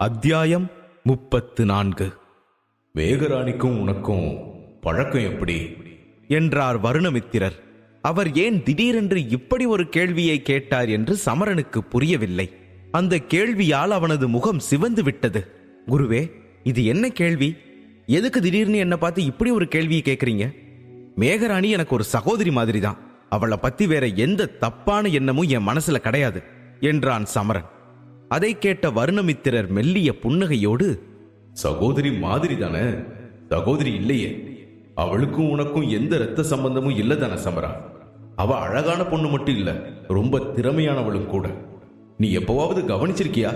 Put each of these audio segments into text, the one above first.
அத்தியாயம் முப்பத்து நான்கு மேகராணிக்கும் உனக்கும் பழக்கம் எப்படி? என்றார் வருணமித்திரர். அவர் ஏன் திடீரென்று இப்படி ஒரு கேள்வியை கேட்டார் என்று சமரனுக்கு புரியவில்லை. அந்த கேள்வியால் அவனது முகம் சிவந்து விட்டது. குருவே இது என்ன கேள்வி? எதுக்கு திடீர்னு என்ன பார்த்து இப்படி ஒரு கேள்வியை கேட்குறீங்க? மேகராணி எனக்கு ஒரு சகோதரி மாதிரி தான் அவளை பத்தி வேற எந்த தப்பான எண்ணமும் என் மனசுல கிடையாது என்றான் சமரன். அதை கேட்ட வருணமித்திரர் மெல்லிய புன்னகையோடு சகோதரி மாதிரி தானே? சகோதரி இல்லையே. அவளுக்கும் உனக்கும் எந்த ரத்த சம்பந்தமும் இல்லை தானே சமரா? அவ அழகான பொண்ணு மட்டும் இல்ல ரொம்ப திறமையானவளும் கூட. நீ எப்பவாவது கவனிச்சிருக்கியா?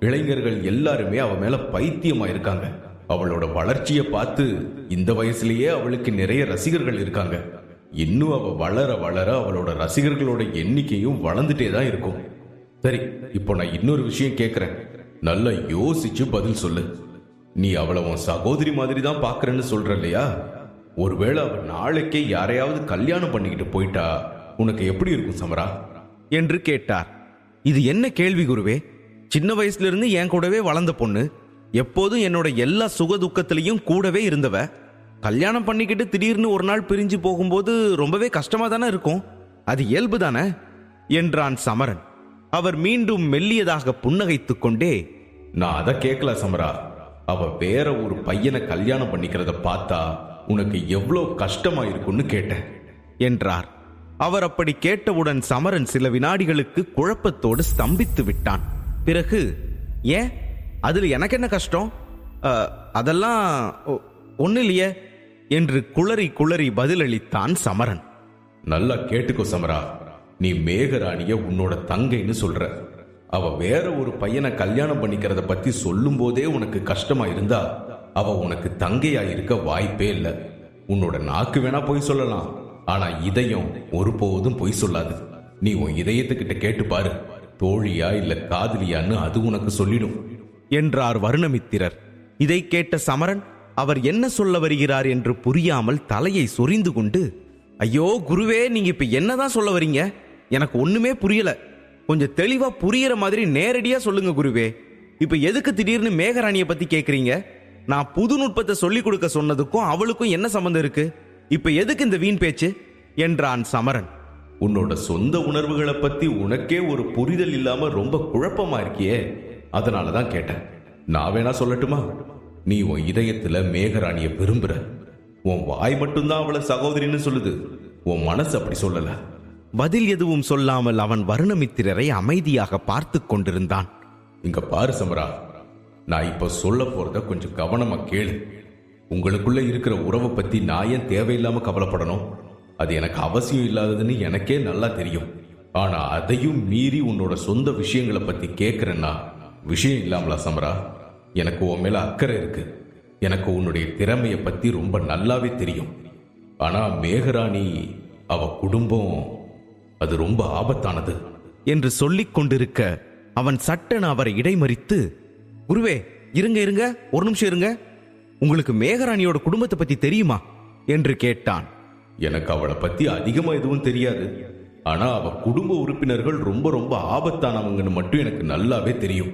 இளைஞர்கள் எல்லாருமே அவ மேல பைத்தியமா இருக்காங்க அவளோட வளர்ச்சியை பார்த்து இந்த வயசுலயே அவளுக்கு நிறைய ரசிகர்கள் இருக்காங்க. இன்னும் அவ வளர வளர அவளோட ரசிகர்களோட எண்ணிக்கையும் வளர்ந்துட்டே தான் இருக்கும். சரி இப்போ நான் இன்னொரு விஷயம் கேட்குறேன் நல்லா யோசிச்சு பதில் சொல்லு. நீ அவளை உன் சகோதரி மாதிரி தான் பாக்குறேன்னு சொல்ற இல்லையா? ஒருவேளை அவ நாளைக்கே யாரையாவது கல்யாணம் பண்ணிக்கிட்டு போயிட்டா உனக்கு எப்படி இருக்கும் சமரா? என்று கேட்டார். இது என்ன கேள்வி குருவே? சின்ன வயசுல இருந்து என் கூடவே வளர்ந்த பொண்ணு எப்போதும் என்னோட எல்லா சுக துக்கத்திலையும் கூடவே இருந்தவ. கல்யாணம் பண்ணிக்கிட்டு திடீர்னு ஒரு நாள் பிரிஞ்சு போகும்போது ரொம்பவே கஷ்டமா தானே இருக்கும்? அது இயல்பு தானே? என்றான் சமரன். அவர் மீண்டும் மெல்லியதாக புன்னகைத்துக் கொண்டே நான் அதை கேட்கல சமரா. அவ வேற ஒரு பையனை கல்யாணம் பண்ணிக்கிறத பார்த்தா உனக்கு எவ்வளோ கஷ்டமா இருக்கும்னு கேட்டேன் என்றார். அவர் அப்படி கேட்டவுடன் சமரன் சில வினாடிகளுக்கு குழப்பத்தோடு ஸ்தம்பித்து விட்டான். பிறகு ஏன்? அதில் எனக்கு என்ன கஷ்டம்? அதெல்லாம் ஒன்றும் இல்லையே என்று குளறி குளறி பதிலளித்தான் சமரன். நல்லா கேட்டுக்கோ சமரா. நீ மேகராணிய உன்னோட தங்கைன்னு சொல்ற. அவ வேற ஒரு பையனை கல்யாணம் பண்ணிக்கிறத பத்தி சொல்லும் போதே உனக்கு கஷ்டமா இருந்தா அவ உனக்கு தங்கையா இருக்க வாய்ப்பே இல்லை. உன்னோட நாக்கு வேணா போய் சொல்லலாம். ஆனா இதயம் ஒருபோதும் பொய் சொல்லாது. நீ உன் இதயத்துக்கிட்ட கேட்டு பாரு. தோழியா இல்ல காதலியான்னு அது உனக்கு சொல்லிடும். என்றார் வருணமித்திரர். இதை கேட்ட சமரன் அவர் என்ன சொல்ல வருகிறார் என்று புரியாமல் தலையை சொரிந்து கொண்டு ஐயோ குருவே நீங்க இப்ப என்னதான் சொல்ல வரீங்க? எனக்கு ஒண்ணுமே புரியல. கொஞ்சம் தெளிவா புரியற மாதிரி நேரடியா சொல்லுங்க குருவே. இப்ப எதுக்கு திடீர்னு மேகராணிய பத்தி கேக்குறீங்க? நான் புது நுட்பத்தை சொல்லிக் கொடுக்க சொன்னதுக்கும் அவளுக்கும் என்ன சம்பந்தம் இருக்கு? இப்ப எதுக்கு இந்த வீண் பேச்சு? என்றான் சமரன். உன்னோட சொந்த உணர்வுகளை பத்தி உனக்கே ஒரு புரிதல் இல்லாம ரொம்ப குழப்பமா இருக்கியே. அதனாலதான் கேட்டேன். நான் வேணா சொல்லட்டுமா? நீ உன் இதயத்துல மேகராணிய விரும்புற. உன் வாய் மட்டும்தான் அவளை சகோதரின்னு சொல்லுது. உன் மனசு அப்படி சொல்லல. பதில் எதுவும் சொல்லாமல் அவன் வருணமித்திரரை அமைதியாக பார்த்து கொண்டிருந்தான். இங்க பாரு சமரா நான் இப்ப சொல்ல போறத கொஞ்சம் கவனமா கேளு. உங்களுக்குள்ள இருக்கிற உறவை பத்தி நான் ஏன் தேவையில்லாம கவலைப்படணும்? அது எனக்கு அவசியம் இல்லாததுன்னு எனக்கே நல்லா தெரியும். ஆனா அதையும் மீறி உன்னோட சொந்த விஷயங்களை பத்தி கேக்குறேன்னா விஷயம் இல்லாமலா சமரா? எனக்கு உன் மேல அக்கறை இருக்கு. எனக்கு உன்னுடைய திறமைய பத்தி ரொம்ப நல்லாவே தெரியும். ஆனா மேகராணி அவ குடும்பம் அது ரொம்ப ஆபத்தானது. என்று சொல்லிக் கொண்டிருக்க அவன் சட்டென அவரை இடைமறித்து குருவே இருங்க இருங்க ஒரு நிமிஷம் இருங்க. உங்களுக்கு மேகராணியோட குடும்பத்தை பத்தி தெரியுமா? என்று கேட்டான். எனக்கு அவளை பத்தி அதிகமா எதுவும் தெரியாது. ஆனா அவ குடும்ப உறுப்பினர்கள் ரொம்ப ரொம்ப ஆபத்தானவங்கன்னு மட்டும் எனக்கு நல்லாவே தெரியும்.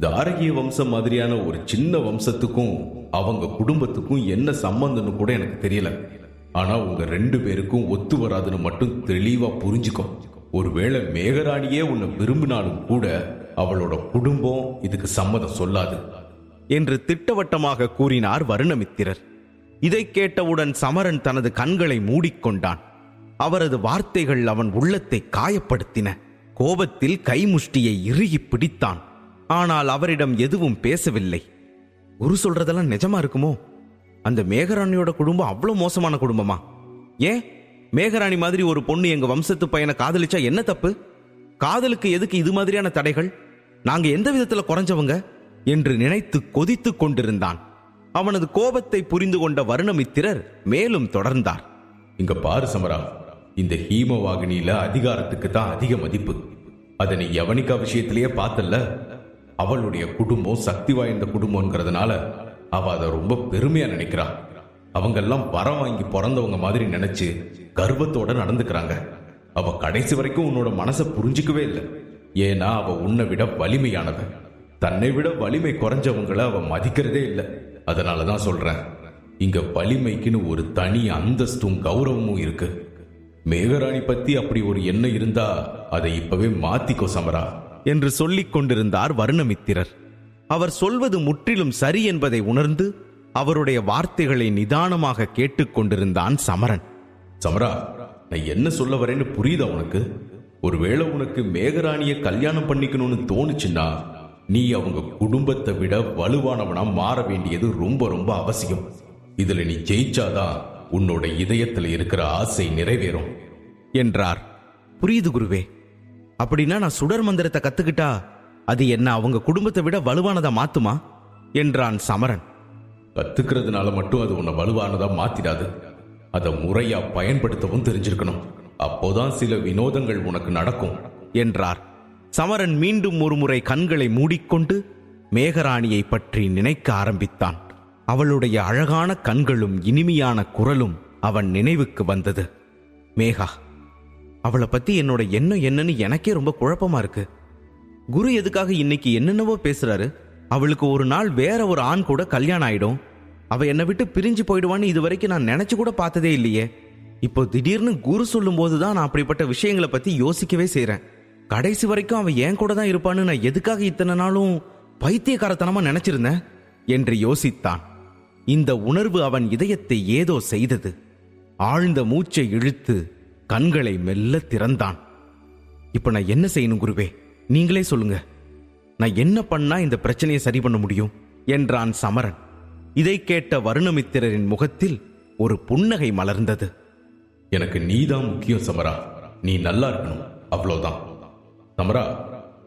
தாரகிய வம்சம் மாதிரியான ஒரு சின்ன வம்சத்துக்கும் அவங்க குடும்பத்துக்கும் என்ன சம்பந்தம்னு கூட எனக்கு தெரியல. ஆனா உங்க ரெண்டு பேருக்கும் ஒத்து வராதுன்னு மட்டும் தெளிவா புரிஞ்சுக்கோ. ஒருவேளை மேகராணியே உன்னை விரும்பினாலும் கூட அவளோட குடும்பம் இதுக்கு சம்மதம் சொல்லாது. என்று திட்டவட்டமாக கூறினார் வருணமித்திரர். இதை கேட்டவுடன் சமரன் தனது கண்களை மூடிக்கொண்டான். அவரது வார்த்தைகள் அவன் உள்ளத்தை காயப்படுத்தின. கோபத்தில் கைமுஷ்டியை இறுகி பிடித்தான். ஆனால் அவரிடம் எதுவும் பேசவில்லை. குரு சொல்றதெல்லாம் நிஜமா இருக்குமோ? அந்த மேகராணியோட குடும்பம் அவ்வளோ மோசமான குடும்பமா? ஏன்? மேகராணி மாதிரி ஒரு பொண்ணு எங்க வம்சத்து பையனை காதலிச்சா என்ன தப்பு? காதலுக்கு எதுக்கு இது மாதிரியான தடைகள்? நாங்க எந்த விதத்துல குறைஞ்சவங்க? என்று நினைத்து கொதித்து கொண்டிருந்தான். அவனது கோபத்தை புரிந்து கொண்ட வருணமித்திரர் மேலும் தொடர்ந்தார். இங்க பாரு சமரா இந்த ஹீமவாகினியில அதிகாரத்துக்கு தான் அதிக மதிப்பு. அதை நீ யவனிகா விஷயத்திலேயே பார்த்தல்ல? அவளுடைய குடும்பம் சக்தி வாய்ந்த குடும்பம்ங்கிறதுனால அவ அதை ரொம்ப பெருமையா நினைக்கிறா. அவங்கெல்லாம் வரம் வாங்கி பிறந்தவங்க மாதிரி நினைச்சு கர்வத்தோட நடந்துக்கிறாங்க. அவ கடைசி வரைக்கும் உன்னோட மனசை புரிஞ்சுக்கவே இல்லை. ஏன்னா அவ உன்னை விட வலிமையானவ. தன்னை விட வலிமை குறைஞ்சவங்கள அவ மதிக்கிறதே இல்லை. அதனால தான் சொல்றேன். இங்க வலிமைக்குன்னு ஒரு தனி அந்தஸ்தும் கௌரவமும் இருக்கு. மேகராணி பத்தி அப்படி ஒரு எண்ணம் இருந்தா அதை இப்பவே மாத்திக்கோ சமரா. என்று சொல்லிக் கொண்டிருந்தார் வருணமித்திரர். அவர் சொல்வது முற்றிலும் சரி என்பதை உணர்ந்து அவருடைய வார்த்தைகளை நிதானமாக கேட்டுக்கொண்டிருந்தான் சமரன். சமரா நான் என்ன சொல்ல வரேன்னு புரியுதா உனக்கு? ஒருவேளை உனக்கு மேகராணிய கல்யாணம் பண்ணிக்கணும்னு தோணுச்சுன்னா நீ அவங்க குடும்பத்தை விட வலுவானவனா மாற வேண்டியது ரொம்ப ரொம்ப அவசியம். இதுல நீ ஜெயிச்சாதான் உன்னோட இதயத்துல இருக்கிற ஆசை நிறைவேறும். என்றார். புரியுது குருவே. அப்படின்னா நான் சுடர் மந்திரத்தை கத்துக்கிட்டா அது என்ன அவங்க குடும்பத்தை விட வலுவானதா மாத்துமா? என்றான் சமரன். கத்துக்கிறதுனால மட்டும் அது உன்னை வலுவானதா மாத்திடாது. அதை முறையா பயன்படுத்தவும் தெரிஞ்சிருக்கணும். அப்போதான் சில வினோதங்கள் உனக்கு நடக்கும் என்றார். சமரன் மீண்டும் ஒருமுறை கண்களை மூடிக்கொண்டு மேகராணியை பற்றி நினைக்க ஆரம்பித்தான். அவளுடைய அழகான கண்களும் இனிமையான குரலும் அவன் நினைவுக்கு வந்தது. மேகா அவளை பத்தி என்னோட எண்ணம் என்னன்னு எனக்கே ரொம்ப குழப்பமா இருக்கு. குரு எதுக்காக இன்னைக்கு என்னென்னவோ பேசுறாரு? அவளுக்கு ஒரு நாள் வேற ஒரு ஆண் கூட கல்யாணம் ஆயிடும். அவ என்னை விட்டு பிரிஞ்சு போயிடுவான்னு இது வரைக்கும் நான் நினைச்சு கூட பார்த்ததே இல்லையே. இப்போ திடீர்னு குரு சொல்லும்போது தான் நான் அப்படிப்பட்ட விஷயங்களை பத்தி யோசிக்கவே செய்றேன். கடைசி வரைக்கும் அவன் என் கூட தான் இருப்பான்னு நான் எதுக்காக இத்தனை நாளும் பைத்தியக்காரத்தனமா நினைச்சிருந்தேன்? என்று யோசித்தான். இந்த உணர்வு அவன் இதயத்தை ஏதோ செய்தது. ஆழ்ந்த மூச்சை இழுத்து கண்களை மெல்ல திறந்தான். இப்ப நான் என்ன செய்யணும் குருவே? நீங்களே சொல்லுங்க. நான் என்ன பண்ணா இந்த பிரச்சனையை சரி பண்ண முடியும்? என்றான் சமரன். இதை கேட்ட வருணமித்திரரின் முகத்தில் ஒரு புன்னகை மலர்ந்தது. எனக்கு நீதான் முக்கியம் சமரா. நீ நல்லா இருக்கணும். அவ்வளவுதான் சமரா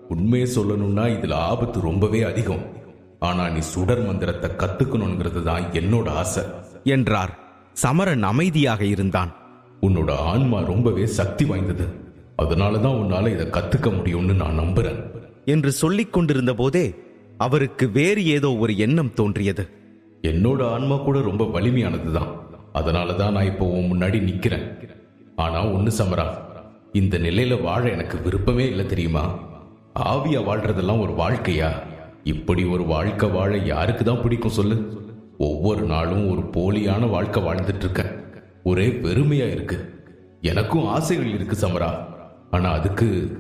உண்மையை சொல்லணும்னா இதுல ஆபத்து ரொம்பவே அதிகம். ஆனா நீ சுடர் மந்திரத்தை கத்துக்கணுங்கிறது தான் என்னோட ஆசை. என்றார். சமரன் அமைதியாக இருந்தான். உன்னோட ஆன்மா ரொம்பவே சக்தி வாய்ந்தது. அதனால தான் உன்னால இதை கத்துக்க முடியும்னு நான் நம்புறேன். என்று சொல்லிக் கொண்டிருந்த போதே அவருக்கு வேறு ஏதோ ஒரு எண்ணம் தோன்றியது. என்னோட ஆன்மா கூட ரொம்ப வலிமையானது தான் அதனால தான் நான் இப்போ உன் முன்னாடி நிக்கிறேன். ஆனா ஒண்ணு சமரா இந்த நிலையில வாழ எனக்கு விருப்பமே இல்லை தெரியுமா? ஆவியா வாழ்றதெல்லாம் ஒரு வாழ்க்கையா? இப்படி ஒரு வாழ்க்கை வாழ யாருக்கு தான் பிடிக்கும் சொல்லு? ஒவ்வொரு நாளும் ஒரு போலியான வாழ்க்கை வாழ்ந்துட்டு இருக்கேன். ஒரே வெறுமையா இருக்கு. எனக்கும் ஆசைகள் இருக்கு சமரா. ஆனா அதுக்கு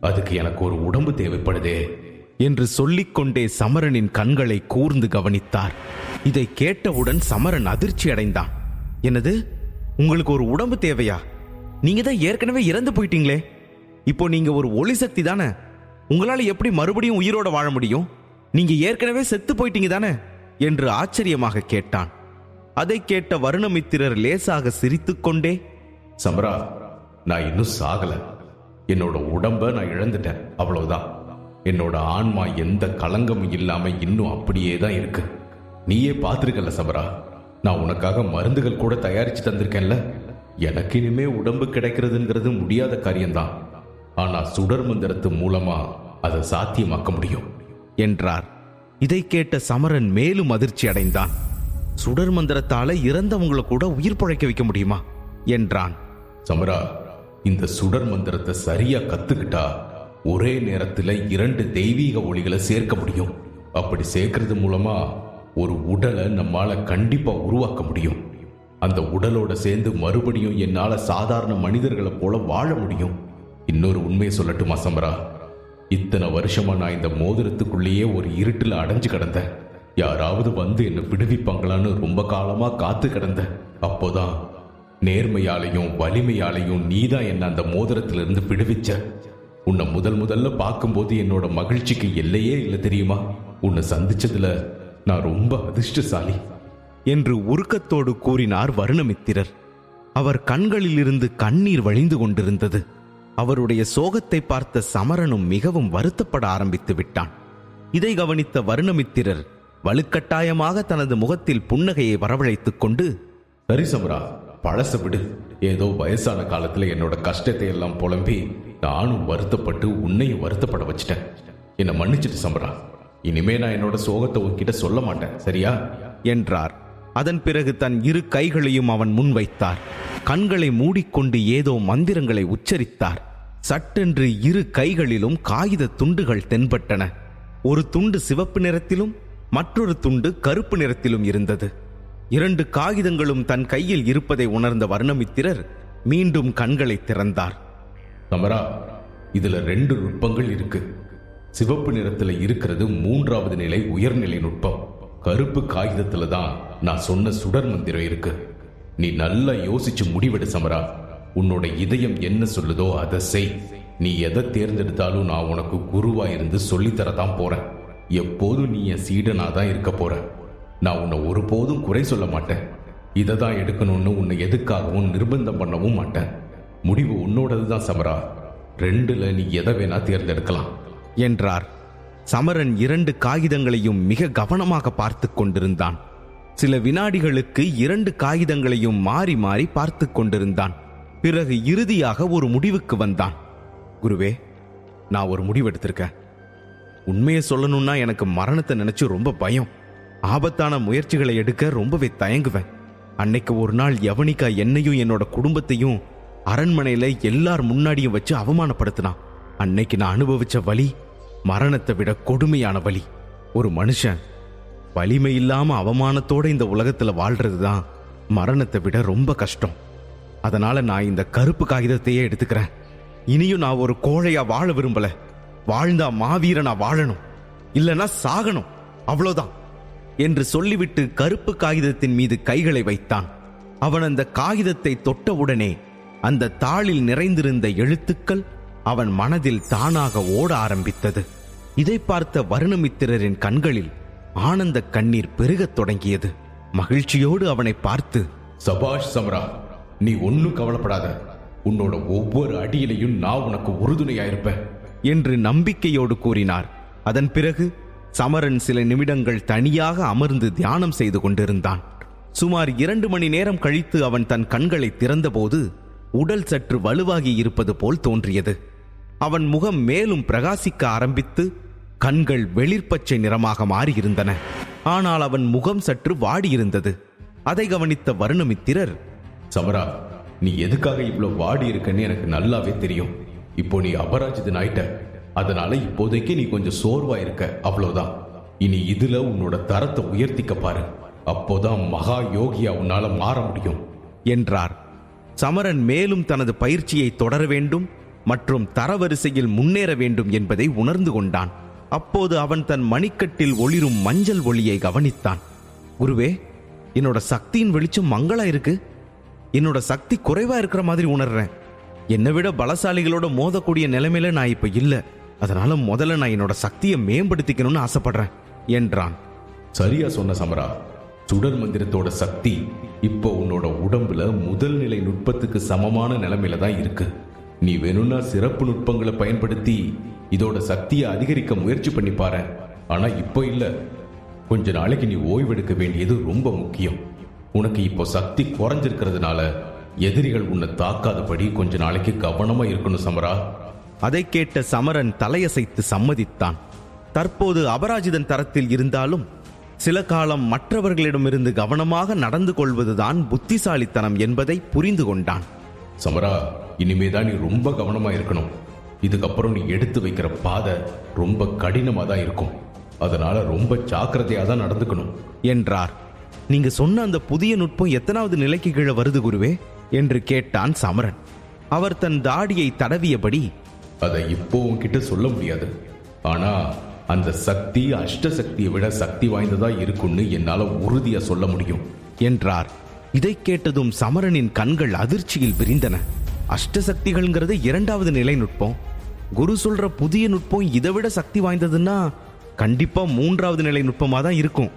அதுக்கு எனக்கு ஒரு உடம்பு தேவைப்படுதே என்று சொல்லிக்கொண்டே சமரனின் கண்களை கூர்ந்து கவனித்தார். இதை கேட்டவுடன் சமரன் அதிர்ச்சி அடைந்தான். என்னது? உங்களுக்கு ஒரு உடம்பு தேவையா? நீங்க தான் ஏற்கனவே இறந்து போயிட்டீங்களே. இப்போ நீங்க ஒரு ஒளி சக்தி தானே? உங்களால எப்படி மறுபடியும் உயிரோட வாழ முடியும்? நீங்க ஏற்கனவே செத்து போயிட்டீங்க தானே? என்று ஆச்சரியமாக கேட்டான். அதை கேட்ட வருணமித்திரர் லேசாக சிரித்துக்கொண்டே சமரா நான் இன்னும் சாகல. என்னோட உடம்ப நான் இழந்துட்டேன். அவ்வளவுதான். என்னோட ஆன்மா எந்த களங்கமும் இல்லாம இன்னும் அப்படியே தான் இருக்கு. நீயே பார்த்திருக்கல சமரா நான் உனக்காக மருந்துகள் கூட தயாரிச்சு தந்திருக்கேன்ல. எனக்கு இனிமே உடம்பு கிடைக்கிறதுங்கிறது முடியாத காரியம்தான். ஆனா சுடர் மந்திரத்து மூலமா அதை சாத்தியமாக்க முடியும். என்றார். இதை கேட்ட சமரன் மேலும் அதிர்ச்சி அடைந்தான். சுடர் மந்திரத்தால இறந்தவங்கள கூட உயிர் பழைக்க வைக்க முடியுமா? என்றான். சமரா இந்த சுடர் மந்திரத்தை சரியா கத்துக்கிட்டா ஒரே நேரத்துல இரண்டு தெய்வீக ஒளிகளை சேர்க்க முடியும். அப்படி சேர்க்கறது மூலமா ஒரு உடலை நம்மால கண்டிப்பா உருவாக்க முடியும். அந்த உடலோட சேர்ந்து மறுபடியும் என்னால சாதாரண மனிதர்களை போல வாழ முடியும். இன்னொரு உண்மையை சொல்லட்டுமா சமரா? இத்தனை வருஷமா நான் இந்த மோதிரத்துக்குள்ளேயே ஒரு இருட்டில் அடைஞ்சு கிடந்தேன். யாராவது வந்து என்னை விடுவிப்பாங்களான்னு ரொம்ப காலமா காத்து கிடந்தேன். அப்போதான் நேர்மையாலையும் வலிமையாலையும் நீதான் என்ன அந்த மோதிரத்திலிருந்து விடுவிச்ச? உன்னை முதல் முதல்ல பார்க்கும்போது என்னோட மகிழ்ச்சிக்கு எல்லையே இல்லை தெரியுமா? உன்னை சந்திச்சதுல நான் ரொம்ப அதிர்ஷ்டசாலி. என்று உருக்கத்தோடு கூறினார் வருணமித்திரர். அவர் கண்களிலிருந்து கண்ணீர் வழிந்து கொண்டிருந்தது. அவருடைய சோகத்தை பார்த்த சமரனும் மிகவும் வருத்தப்பட ஆரம்பித்து விட்டான். இதை கவனித்த வருணமித்திரர் வலுக்கட்டாயமாக தனது முகத்தில் புன்னகையை வரவழைத்துக் கொண்டு சரி சமரா பழச விடு ஏதோ வயசான காலத்துல என்னோட கஷ்டத்தை எல்லாம் புலம்பி நானும் வருத்தப்பட்டு உன்னையும் வருத்தப்பட வச்சிட்டேன். என்னை மன்னிச்சிட்டு சம்பரா. இனிமே நான் என்னோட சோகத்தை உன்கிட்ட சொல்ல மாட்டேன் சரியா? என்றார். அதன் பிறகு தன் இரு கைகளையும் அவன் முன்வைத்தார். கண்களை மூடிக்கொண்டு ஏதோ மந்திரங்களை உச்சரித்தார். சட்டென்று இரு கைகளிலும் காகித துண்டுகள் தென்பட்டன. ஒரு துண்டு சிவப்பு நிறத்திலும் மற்றொரு துண்டு கருப்பு நிறத்திலும் இருந்தது. இரண்டு காகிதங்களும் தன் கையில் இருப்பதை உணர்ந்த வர்ணமித்திரர் மீண்டும் கண்களை திறந்தார். சமரா இதுல ரெண்டு நுட்பங்கள் இருக்கு. சிவப்பு நிறத்துல இருக்கிறது மூன்றாவது நிலை உயர்நிலை நுட்பம். கருப்பு காகிதத்துல தான் நான் சொன்ன சுடர் மந்திரம் இருக்கு. நீ நல்லா யோசிச்சு முடிவெடு சமரா. உன்னோட இதயம் என்ன சொல்லுதோ அதை செய். நீ எதை தேர்ந்தெடுத்தாலும் நான் உனக்கு குருவா இருந்து சொல்லித்தரதான் போறேன். எப்போதும் நீ என் சீடனா தான் இருக்க போற. நான் உன்னை ஒருபோதும் குறை சொல்ல மாட்டேன். இதை தான் எடுக்கணும்னு உன்னை எதுக்காகவும் நிர்பந்தம் பண்ணவும் மாட்டேன். முடிவு உன்னோடது தான் சமரா. ரெண்டுல நீ எதை வேணா தேர்ந்தெடுக்கலாம். என்றார். சமரன் இரண்டு காகிதங்களையும் மிக கவனமாக பார்த்து கொண்டிருந்தான். சில வினாடிகளுக்கு இரண்டு காகிதங்களையும் மாறி மாறி பார்த்து கொண்டிருந்தான். பிறகு இறுதியாக ஒரு முடிவுக்கு வந்தான். குருவே நான் ஒரு முடிவு எடுத்திருக்கேன். உண்மையை சொல்லணும்னா எனக்கு மரணத்தை நினைச்சு ரொம்ப பயம். ஆபத்தான முயற்சிகளை எடுக்க ரொம்பவே தயங்குவேன். அன்னைக்கு ஒரு நாள் யவனிகா என்னையும் என்னோட குடும்பத்தையும் அரண்மனையில எல்லார் முன்னாடியும் வச்சு அவமானப்படுத்தினான். அன்னைக்கு நான் அனுபவிச்ச வலி மரணத்தை விட கொடுமையான வலி. ஒரு மனுஷன் வலிமை இல்லாம அவமானத்தோட இந்த உலகத்துல வாழ்றது தான் மரணத்தை விட ரொம்ப கஷ்டம். அதனால நான் இந்த கருப்பு காகிதத்தையே எடுத்துக்கிறேன். இனியும் நான் ஒரு கோழையா வாழ விரும்பல. வாழ்ந்தா மாவீரனா வாழணும். இல்லைன்னா சாகணும். அவ்வளோதான் என்று சொல்லிவிட்டு கருப்பு காகிதத்தின் மீது கைகளை வைத்தான். அவன் அந்த காகிதத்தை தொட்டவுடனே அந்த தாளில் நிறைந்திருந்த எழுத்துக்கள் அவன் மனதில் தானாக ஓட ஆரம்பித்தது. இதை பார்த்த வருணமித்திரரின் கண்களில் ஆனந்த கண்ணீர் பெருகத் தொடங்கியது. மகிழ்ச்சியோடு அவனை பார்த்து சபாஷ் சமரா நீ ஒன்னும் கவலைப்படாத. உன்னோட ஒவ்வொரு அடியிலையும் நான் உனக்கு உறுதுணையா இருப்பேன் என்று நம்பிக்கையோடு கூறினார். அதன் பிறகு சமரன் சில நிமிடங்கள் தனியாக அமர்ந்து தியானம் செய்து கொண்டிருந்தான். சுமார் இரண்டு மணி நேரம் கழித்து அவன் தன் கண்களை திறந்தபோது உடல் சற்று வலுவாகி இருப்பது போல் தோன்றியது. அவன் முகம் மேலும் பிரகாசிக்க ஆரம்பித்து கண்கள் வெளிர்பச்சை நிறமாக மாறியிருந்தன. ஆனால் அவன் முகம் சற்று வாடியிருந்தது. அதை கவனித்த வருணமித்திரர் சமரா நீ எதுக்காக இவ்வளவு வாடி இருக்கன்னு எனக்கு நல்லாவே தெரியும். இப்போ நீ அபராஜிதன் ஆயிட்ட அதனால இப்போதைக்கு நீ கொஞ்சம் சோர்வா இருக்க. அவ்வளவுதான் இனி இதுல உன்னோட தரத்தை உயர்த்திக்க பாரு. அப்போதான் மகா யோகியா உன்னால மாற முடியும் என்றார். சமரன் மேலும் தனது பயிற்சியை தொடர வேண்டும் மற்றும் தரவரிசையில் முன்னேற வேண்டும் என்பதை உணர்ந்து கொண்டான். அப்போது அவன் தன் மணிக்கட்டில் ஒளிரும் மஞ்சள் ஒளியை கவனித்தான். குருவே என்னோட சக்தியின் வெளிச்சம் மங்களா இருக்கு. என்னோட சக்தி குறைவா இருக்கிற மாதிரி உணர்றேன். என்னை விட பலசாலிகளோட மோதக்கூடிய நிலைமையில நான் இப்ப இல்லை. அதனால முதல்ல நான் என்னோட சக்தியை மேம்படுத்திக்கணும்னு ஆசைப்படுறேன் என்றான். சரியா சொன்ன சமரா. சுடர் மந்திரத்தோட சக்தி இப்போ உன்னோட உடம்புல முதல் நிலை நுட்பத்துக்கு சமமான நிலைமையில தான் இருக்கு. நீ வேணும்னா சிறப்பு நுட்பங்களை பயன்படுத்தி இதோட சக்தியை அதிகரிக்க முயற்சி பண்ணி பாரு. ஆனா இப்போ இல்ல. கொஞ்ச நாளைக்கு நீ ஓய்வெடுக்க வேண்டியது ரொம்ப முக்கியம். உனக்கு இப்போ சக்தி குறைஞ்சிருக்கிறதுனால எதிரிகள் உன்னை தாக்காதபடி கொஞ்ச நாளைக்கு கவனமா இருக்கணும் சமரா. அதை கேட்ட சமரன் தலையசைத்து சம்மதித்தான். தற்போது அபராஜிதன் தரத்தில் இருந்தாலும் சில காலம் மற்றவர்களிடமிருந்து கவனமாக நடந்து கொள்வதுதான் புத்திசாலித்தனம் என்பதை புரிந்து கொண்டான். சமரா இனிமே தான் நீ ரொம்ப கவனமா இருக்கணும். இதுக்கப்புறம் நீ எடுத்து வைக்கிற பாதை ரொம்ப கடினமா தான் இருக்கும். அதனால ரொம்ப ஜாக்கிரதையா தான் நடந்துக்கணும். என்றார். நீங்க சொன்ன அந்த புதிய நுட்பம் எத்தனாவது நிலைக்கு கீழே வருது குருவே? என்று கேட்டான் சமரன். அவர் தன் தாடியை தடவியபடி அதை இப்போ உன்கிட்ட சொல்ல முடியாது. ஆனா அந்த சக்தி அஷ்ட சக்தியை விட சக்தி வாய்ந்ததா இருக்கும்னு என்னால உறுதியா சொல்ல முடியும் என்றார். இதை கேட்டதும் சமரனின் கண்கள் அதிர்ச்சியில் விரிந்தன. அஷ்ட சக்திகள்ங்கிறது இரண்டாவது நிலை நுட்பம். குரு சொல்ற புதிய நுட்பம் இதை விட சக்தி வாய்ந்ததுன்னா கண்டிப்பா மூன்றாவது நிலை நுட்பமா தான் இருக்கும்.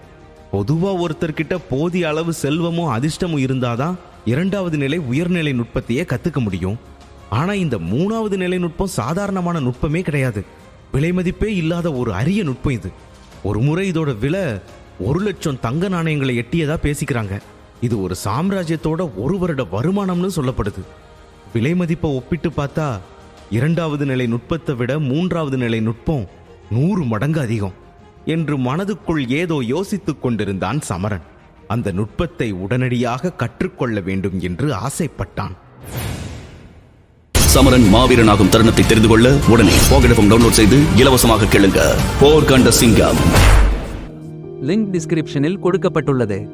பொதுவா ஒருத்தர்கிட்ட போதிய அளவு செல்வமும் அதிர்ஷ்டமும் இருந்தாதான் இரண்டாவது நிலை உயர்நிலை நுட்பத்தையே கத்துக்க முடியும். ஆனா இந்த மூணாவது நிலை நுட்பம் சாதாரணமான நுட்பமே கிடையாது. விலை மதிப்பே இல்லாத ஒரு அரிய நுட்பம் இது. ஒரு முறை இதோட விலை ஒரு லட்சம் தங்க நாணயங்களை எட்டியதா பேசிக்கிறாங்க. இது ஒரு சாம்ராஜ்யத்தோட ஒரு வருட வருமானம்னு சொல்லப்படுது. விலை மதிப்பை ஒப்பிட்டு பார்த்தா இரண்டாவது நிலை நுட்பத்தை விட மூன்றாவது நிலை நுட்பம் நூறு மடங்கு அதிகம் என்று மனதுக்குள் ஏதோ யோசித்துக் கொண்டிருந்தான் சமரன். அந்த நுட்பத்தை உடனடியாக கற்றுக்கொள்ள வேண்டும் என்று ஆசைப்பட்டான். சமரன் மாவீரனாகும் தருணத்தை தெரிந்து கொள்ள உடனே போகடஃபம் டவுன்லோட் செய்து இலவசமாக கேளுங்க. போர் கண்ட சிங்கம். லிங்க் டிஸ்கிரிப்ஷனில் கொடுக்கப்பட்டுள்ளது.